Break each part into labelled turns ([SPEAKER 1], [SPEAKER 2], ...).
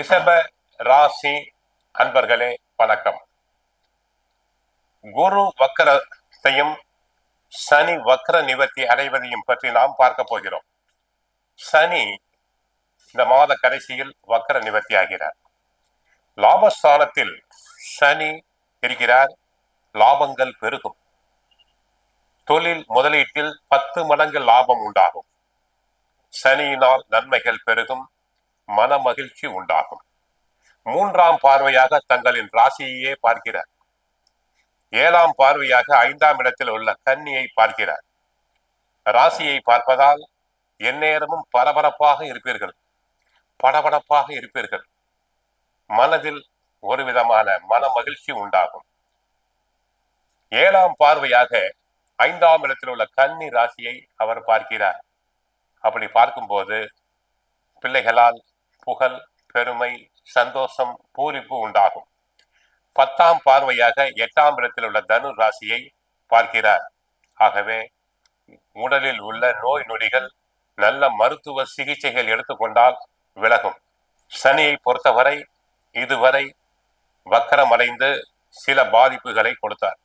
[SPEAKER 1] ரிஷப ராசி அன்பர்களே வணக்கம். குரு வக்கரத்தையும் சனி வக்கர நிவர்த்தி அடைவதையும் பற்றி நாம் பார்க்க போகிறோம். சனி இந்த மாத கடைசியில் வக்கர நிவர்த்தி ஆகிறார். லாபஸ்தானத்தில் சனி இருக்கிறார். லாபங்கள் பெருகும். தொழில் முதலீட்டில் பத்து மடங்கு லாபம் உண்டாகும். சனியினால் நன்மைகள் பெருகும். மன மகிழ்ச்சி உண்டாகும். மூன்றாம் பார்வையாக தங்களின் ராசியையே பார்க்கிறார். ஏழாம் பார்வையாக ஐந்தாம் இடத்தில் உள்ள கன்னியை பார்க்கிறார். ராசியை பார்ப்பதால் எந்நேரமும் பரபரப்பாக இருப்பீர்கள். படபடப்பாக இருப்பீர்கள். மனதில் ஒரு விதமான மன மகிழ்ச்சி உண்டாகும். ஏழாம் பார்வையாக ஐந்தாம் இடத்தில் உள்ள கன்னி ராசியை அவர் பார்க்கிறார். அப்படி பார்க்கும்போது பிள்ளைகளால் புகழ் பெருமை சந்தோஷம் பூரிப்பு உண்டாகும். பத்தாம் பார்வையாக எட்டாம் இடத்தில் உள்ள தனு ராசியை பார்க்கிறார். ஆகவே உடலில் உள்ள நோய் நொடிகள் நல்ல மருத்துவ சிகிச்சைகள் எடுத்துக்கொண்டால் விலகும். சனியை பொறுத்தவரை இதுவரை வக்கரமடைந்து சில பாதிப்புகளை கொடுத்தார்.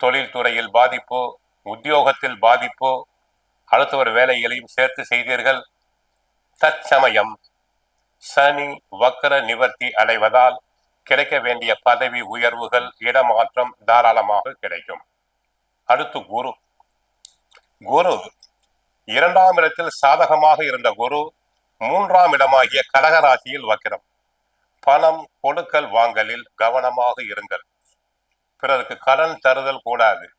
[SPEAKER 1] தொழில்துறையில் பாதிப்பு உத்தியோகத்தில் பாதிப்பு அடுத்தவர் வேலைகளையும் சேர்த்து செய்தீர்கள். தற்சமயம் சனி வக்கர நிவர்த்தி அடைவதால் கிடைக்க வேண்டிய பதவி உயர்வுகள் இடமாற்றம் தாராளமாக கிடைக்கும். அடுத்து குரு. குரு இரண்டாம் இடத்தில் சாதகமாக இருந்த குரு மூன்றாம் இடமாகிய கடகராசியில் வக்கிரம். பணம் கொடுக்கல் வாங்கலில் கவனமாக இருங்கள். பிறருக்கு கடன் தருதல் கூடாது.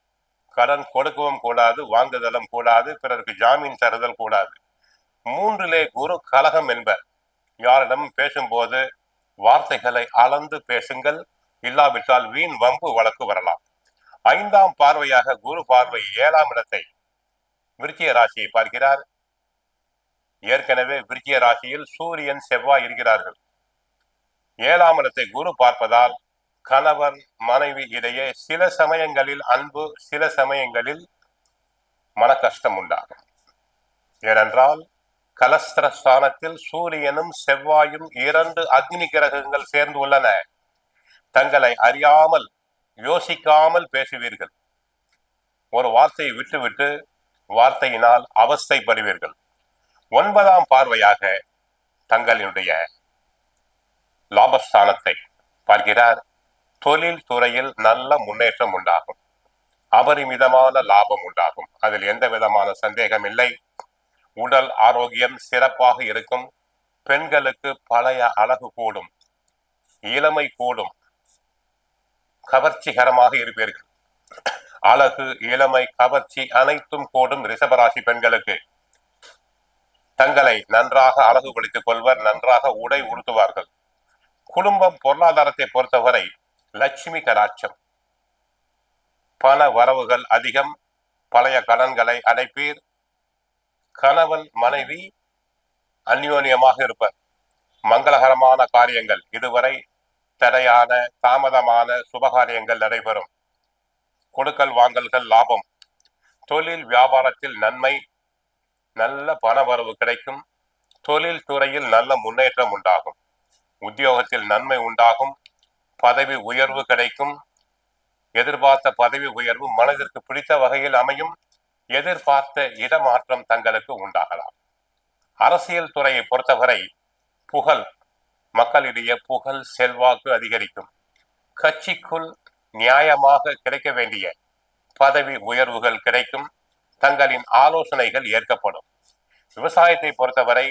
[SPEAKER 1] கடன் கொடுக்கவும் கூடாது வாங்குதலும் கூடாது பிறருக்கு ஜாமீன் தருதல் கூடாது. மூன்றிலே குரு கலகம் என்பர். யாரிடம் பேசும்போது வார்த்தைகளை அளந்து பேசுங்கள். இல்லாவிட்டால் வீண் வம்பு வழக்கு வரலாம். ஐந்தாம் பார்வையாக குரு பார்வை ஏழாம் இடத்தை விருச்சிய ராசியை பார்க்கிறார். ஏற்கனவே விருச்சிய ராசியில் சூரியன் செவ்வாய் இருக்கிறார்கள். ஏழாம் இடத்தை குரு பார்ப்பதால் கணவன் மனைவி இடையே சில சமயங்களில் அன்பு சில சமயங்களில் மன கஷ்டம் உண்டாகும். ஏனென்றால் கலஸ்திர ஸ்தானத்தில் சூரியனும் செவ்வாயும் இரண்டு அக்னி கிரகங்கள் சேர்ந்து உள்ளன. தங்களை அறியாமல் யோசிக்காமல் பேசுவீர்கள். ஒரு வார்த்தையை விட்டுவிட்டு வார்த்தையினால் அவஸ்தைப்படுவீர்கள். ஒன்பதாம் பார்வையாக தங்களினுடைய லாபஸ்தானத்தை பார்க்கிறார். தொழில் துறையில் நல்ல முன்னேற்றம் உண்டாகும். அபரிமிதமான லாபம் உண்டாகும். அதில் எந்த விதமான சந்தேகம் இல்லை உடல் ஆரோக்கியம் சிறப்பாக இருக்கும். பெண்களுக்கு பழைய அழகு கூடும். இளமை கூடும். கவர்ச்சிகரமாக இருப்பீர்கள். அழகு இளமை கவர்ச்சி அனைத்தும் கூடும் ரிஷபராசி பெண்களுக்கு. தங்களை நன்றாக அழகுபடுத்திக் கொள்வர் நன்றாக உடை உடுத்துவார்கள். குடும்பம் பொருளாதாரத்தை பொறுத்தவரை லட்சுமி கடாட்சம். பண வரவுகள் அதிகம். பழைய கடன்களை அடைப்பீர். கணவன் மனைவி அந்யோன்யமாக இருப்பர். மங்களகரமான காரியங்கள். இதுவரை தடையான தாமதமான சுபகாரியங்கள் நடைபெறும். கொடுக்கல் வாங்கல்கள் லாபம். தொழில் வியாபாரத்தில் நன்மை நல்ல பணவரவு கிடைக்கும். தொழில் துறையில் நல்ல முன்னேற்றம் உண்டாகும். உத்தியோகத்தில் நன்மை உண்டாகும். பதவி உயர்வு கிடைக்கும். எதிர்பார்த்த பதவி உயர்வு மனதிற்கு பிடித்த வகையில் அமையும். எதிர்பார்த்த இடமாற்றம் தங்களுக்கு உண்டாகலாம். அரசியல் துறையை பொறுத்தவரை புகழ் மக்களிடையே புகழ் செல்வாக்கு அதிகரிக்கும். கட்சிக்குள் நியாயமாக கிடைக்க வேண்டிய பதவி உயர்வுகள் கிடைக்கும். தங்களின் ஆலோசனைகள் ஏற்கப்படும். விவசாயத்தை பொறுத்தவரை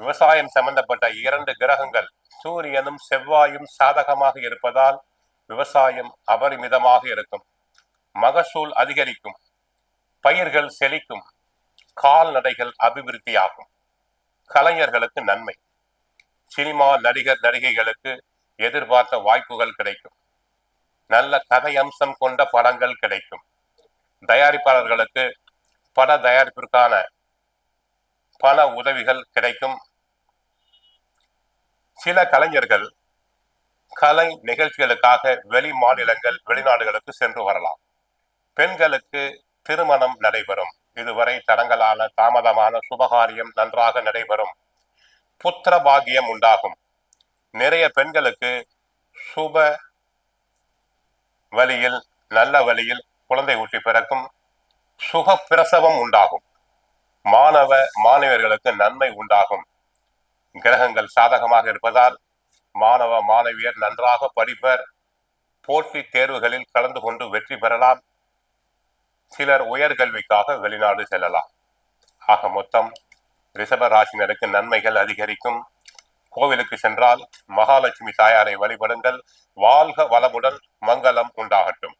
[SPEAKER 1] விவசாயம் சம்பந்தப்பட்ட இரண்டு கிரகங்கள் சூரியனும் செவ்வாயும் சாதகமாக இருப்பதால் விவசாயம் அபரிமிதமாக இருக்கும். மகசூல் அதிகரிக்கும். பயிர்கள் செழிக்கும். கால்நடைகள் அபிவிருத்தியாகும். கலைஞர்களுக்கு நன்மை. சினிமா நடிகர் நடிகைகளுக்கு எதிர்பார்த்த வாய்ப்புகள் கிடைக்கும். நல்ல கதை அம்சம் கொண்ட படங்கள் கிடைக்கும். தயாரிப்பாளர்களுக்கு பட தயாரிப்பிற்கான பல உதவிகள் கிடைக்கும். சில கலைஞர்கள் கலை நிகழ்ச்சிகளுக்காக வெளி மாநிலங்கள் வெளிநாடுகளுக்கு சென்று வரலாம். பெண்களுக்கு திருமணம் நடைபெறும். இதுவரை தடங்களான தாமதமான சுபகாரியம் நன்றாக நடைபெறும். புத்திர பாகியம் உண்டாகும். நிறைய பெண்களுக்கு சுப வழியில் நல்ல வழியில் குழந்தை ஊட்டி பிறக்கும் சுக பிரசவம் உண்டாகும். மாணவ மாணவியர்களுக்கு நன்மை உண்டாகும். கிரகங்கள் சாதகமாக இருப்பதால் மாணவ மாணவியர் நன்றாக படிப்பர். போட்டி தேர்வுகளில் கலந்து கொண்டு வெற்றி பெறலாம். சிலர் உயர்கல்விக்காக வெளிநாடு செல்லலாம். ஆக மொத்தம் ரிஷப ராசினருக்கு நன்மைகள் அதிகரிக்கும். கோவிலுக்கு சென்றால் மகாலட்சுமி தாயாரை வழிபடுங்கள். வாழ்க வளமுடன் மங்களம் உண்டாகட்டும்.